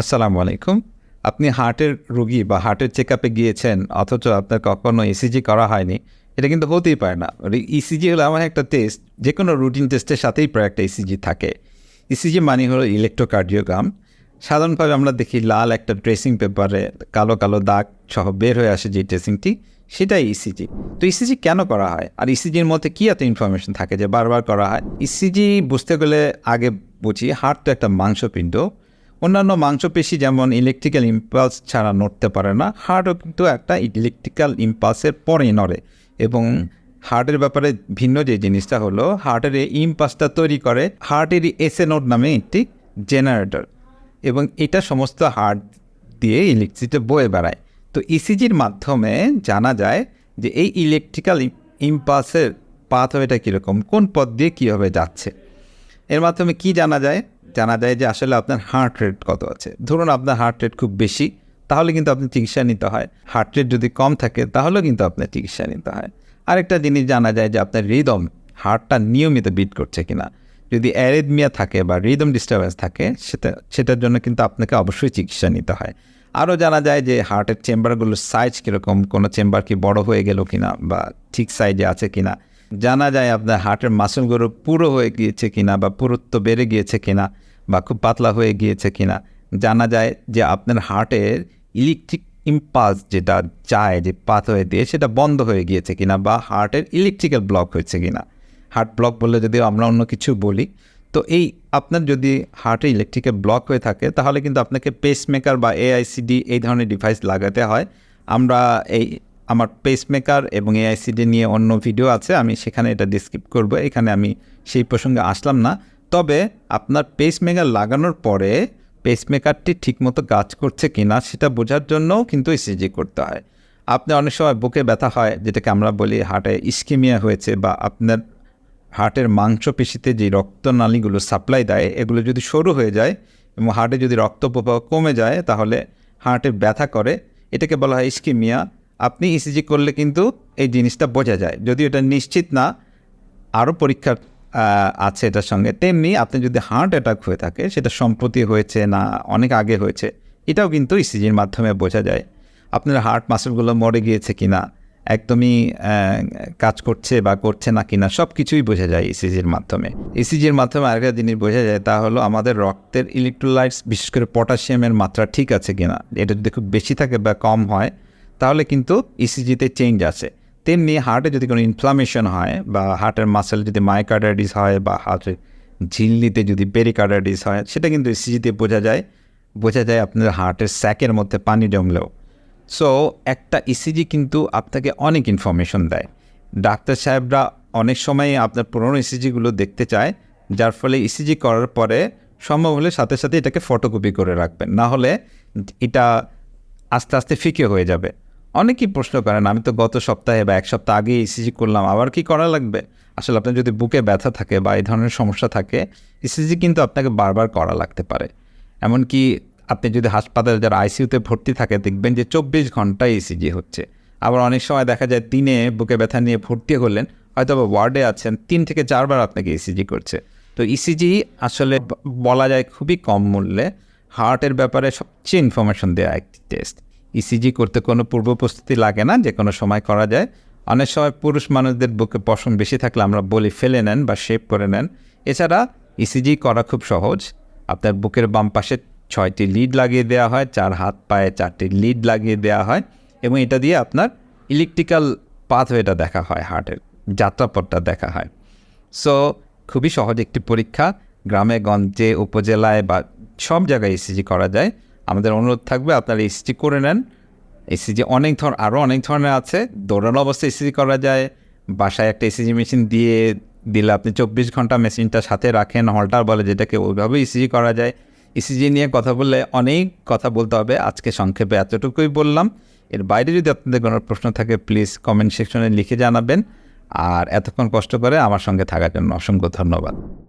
আসসালামু আলাইকুম। আপনি হার্টের রুগী বা হার্টের চেক আপে গিয়েছেন, অথচ আপনার কখনো ইসিজি করা হয়নি, এটা কিন্তু হতেই পারে না। ইসিজি হলো এমন একটা টেস্ট যে কোনো রুটিন টেস্টের সাথেই প্রায় একটা ইসিজি থাকে। ইসিজি মানে হলো ইলেকট্রোকার্ডিওগ্রাম সাধারণভাবে আমরা দেখি লাল একটা ড্রেসিং পেপারে কালো কালো দাগ সহ বের হয়ে আসে যে ড্রেসিংটি সেটাই ইসিজি তো ইসিজি কেন করা হয়? আর ইসিজির মধ্যে কী এত ইনফরমেশন থাকে যে বারবার করা হয়? ইসিজি বুঝতে গেলে আগে বুঝি, হার্ট তো একটা মাংসপিণ্ড। অন্যান্য মাংসপেশি যেমন ইলেকট্রিক্যাল ইম্পালস ছাড়া নড়তে পারে না হার্টও কিন্তু একটা ইলেকট্রিক্যাল ইম্পালসের পরেই নড়ে। এবং হার্টের ব্যাপারে ভিন্ন যে জিনিসটা হলো হার্টের এই ইম্পালসটা তৈরি করে হার্টের এসে নোট নামে একটি জেনারেটর এবং এটা সমস্ত হার্ট দিয়ে ইলেকট্রিসিটি বয়ে বেড়ায়। তো ইসিজির মাধ্যমে জানা যায় যে এই ইলেকট্রিক্যাল ইম্পালসের পাথওয়েটা কীরকম, কোন পথ দিয়ে কীভাবে যাচ্ছে। এর মাধ্যমে কি জানা যায়? জানা যায় যে আসলে আপনার হার্ট রেট কত আছে। ধরুন আপনার হার্ট রেট খুব বেশি, তাহলে কিন্তু আপনি চিকিৎসা নিতে হয়। হার্ট রেট যদি কম থাকে, তাহলেও কিন্তু আপনার চিকিৎসা নিতে হয়। আরেকটা জিনিস জানা যায় যে আপনার রিদম হার্টটা নিয়মিত বিট করছে কিনা। যদি অ্যারিদমিয়া থাকে বা রিদম ডিস্টারবেন্স থাকে, সেটা, সেটার জন্য কিন্তু আপনাকে অবশ্যই চিকিৎসা নিতে হয়। আরও জানা যায় যে হার্টের চেম্বারগুলোর সাইজ কীরকম, কোনো চেম্বার কি বড় হয়ে গেল কিনা বা ঠিক সাইজে আছে কিনা। জানা যায় আপনার হার্টের মাসলগুলো পুরো হয়ে গিয়েছে কিনা বা পুরুত্ব বেড়ে গিয়েছে কিনা। বা খুব পাতলা হয়ে গিয়েছে কিনা, জানা যায় যে আপনার হার্টের ইলেকট্রিক ইম্পালস যেটা চায়, যে পাথওয়ে দিয়ে সেটা বন্ধ হয়ে গিয়েছে কিনা বা হার্টের ইলেকট্রিক্যাল ব্লক হয়েছে কিনা। হার্ট ব্লক বললে যদি আমরা অন্য কিছু বলি, তো এই আপনার যদি হার্টে ইলেকট্রিক্যাল ব্লক হয়ে থাকে, তাহলে কিন্তু আপনাকে পেসমেকার বা এআইসিডি এই ধরনের ডিভাইস লাগাতে হয়। আমরা এই আমার পেসমেকার এবং এআইসিডি নিয়ে অন্য ভিডিও আছে, আমি সেখানে এটা ডিসক্রিপ করব। এখানে আমি সেই প্রসঙ্গে আসলাম না। তবে আপনার পেসমেকার লাগানোর পরে পেসমেকারটি ঠিকমতো কাজ করছে কি না সেটা বোঝার জন্যও কিন্তু ইসিজি করতে হয়। আপনি অনেক সময় বুকে ব্যথা হয়, যেটাকে আমরা বলি হার্টে ইস্কিমিয়া হয়েছে বা আপনার হার্টের মাংসপেশিতে যে রক্তনালীগুলো সাপ্লাই দেয়, এগুলো যদি সরু হয়ে যায় এবং হার্টে যদি রক্ত প্রবাহ কমে যায়, তাহলে হার্টে ব্যথা করে। এটাকে বলা হয় ইস্কিমিয়া আপনি ইসিজি করলে কিন্তু এই জিনিসটা বোঝা যায়। যদি এটা নিশ্চিত না, আরও পরীক্ষা আছে এটার সঙ্গে। তেমনি আপনি যদি হার্ট অ্যাটাক হয়ে থাকে, সেটা সম্প্রতি হয়েছে না, অনেক আগে হয়েছে, এটাও কিন্তু ইসিজির মাধ্যমে বোঝা যায়। আপনার হার্ট মাসেলগুলো মরে গিয়েছে কিনা, একদমই কাজ করছে বা করছে না কিনা সব কিছুই বোঝা যায় ইসিজির মাধ্যমে। ইসিজির মাধ্যমে আরেকটা জিনিস বোঝা যায়, তা হলো আমাদের রক্তের ইলেকট্রোলাইটস বিশেষ করে পটাশিয়ামের মাত্রা ঠিক আছে কিনা। এটা যদি খুব বেশি থাকে বা কম হয়, তাহলে কিন্তু ইসিজিতে চেঞ্জ আছে তেমনি হার্টে যদি কোনো ইনফ্লামেশন হয় বা হার্টের মাসেল যদি মাইকার্ডাইটিস হয় বা হার্টের ঝিল্লিতে যদি পেরিকার্ডাইটিস হয়, সেটা কিন্তু ইসিজিতে বোঝা যায়। বোঝা যায় আপনার হার্টের স্যাকের মধ্যে পানি জমলেও। সো একটা ইসিজি কিন্তু আপনাকে অনেক ইনফরমেশন দেয়। ডাক্তার সাহেবরা অনেক সময় আপনার পুরনো ইসিজিগুলো দেখতে চায়, যার ফলে ইসিজি করার পরে সম্ভব হলে সাথে সাথে এটাকে ফটোকপি করে রাখবেন। না হলে এটা আস্তে আস্তে ফিকে হয়ে যাবে। অনেকেই প্রশ্ন করেন, আমি তো গত সপ্তাহে বা এক সপ্তাহ আগে ইসিজি করলাম, আবার কি করা লাগবে? আসলে আপনার যদি বুকে ব্যথা থাকে বা এই ধরনের সমস্যা থাকে ইসিজি কিন্তু আপনাকে বারবার করা লাগতে পারে। এমনকি আপনি যদি হাসপাতালে, যারা আইসিইউতে ভর্তি থাকে, দেখবেন যে চব্বিশ ঘন্টায় ইসিজি হচ্ছে। আবার অনেক সময় দেখা যায় দিনে বুকে ব্যথা নিয়ে ভর্তি হলেন হয়তো বা ওয়ার্ডে আছেন, তিন থেকে চারবার আপনাকে ইসিজি করছে। তো ইসিজি আসলে বলা যায় খুবই কম মূল্যে, হার্টের ব্যাপারে সবচেয়ে ইনফরমেশন দেওয়া একটি টেস্ট ইসিজি করতে কোনো পূর্ব প্রস্তুতি লাগে না, যে কোনো সময় করা যায়। অনেক সময় পুরুষ মানুষদের বুকে পশম বেশি থাকলে আমরা বলি ফেলে নেন বা শেপ করে নেন। এছাড়া ইসিজি করা খুব সহজ। আপনার বুকের বাম পাশে ছয়টি লিড লাগিয়ে দেওয়া হয়, চার হাত পায়ে চারটি লিড লাগিয়ে দেওয়া হয় এবং এটা দিয়ে আপনার ইলেকট্রিক্যাল পাথওয়েটা দেখা হয়, হার্টের যাত্রাপথটা দেখা হয়। সো, খুবই সহজ একটি পরীক্ষা। গ্রামে, গঞ্জে, উপজেলায় বা সব জায়গায় ইসিজি করা যায়। আমাদের অনুরোধ থাকবে, আপনারা ইসিজি করে নেন। ইসিজি অনেক ধর আরও অনেক ধরনের আছে। দৌড়ানো অবস্থায় ইসিজি করা যায়। বাসায় একটা এসিজি মেশিন দিয়ে দিলে আপনি চব্বিশ ঘণ্টা মেশিনটা সাথে রাখেন। হলটার বলে যেটাকে ওইভাবে ইসিজি করা যায়। ইসিজি নিয়ে কথা বললে অনেক কথা বলতে হবে। আজকে সংক্ষেপে এতটুকুই বললাম। এর বাইরে যদি আপনাদের কোনো প্রশ্ন থাকে প্লিজ কমেন্ট সেকশনে লিখে জানাবেন। আর এতক্ষণ কষ্ট করে আমার সঙ্গে থাকার জন্য অসংখ্য ধন্যবাদ।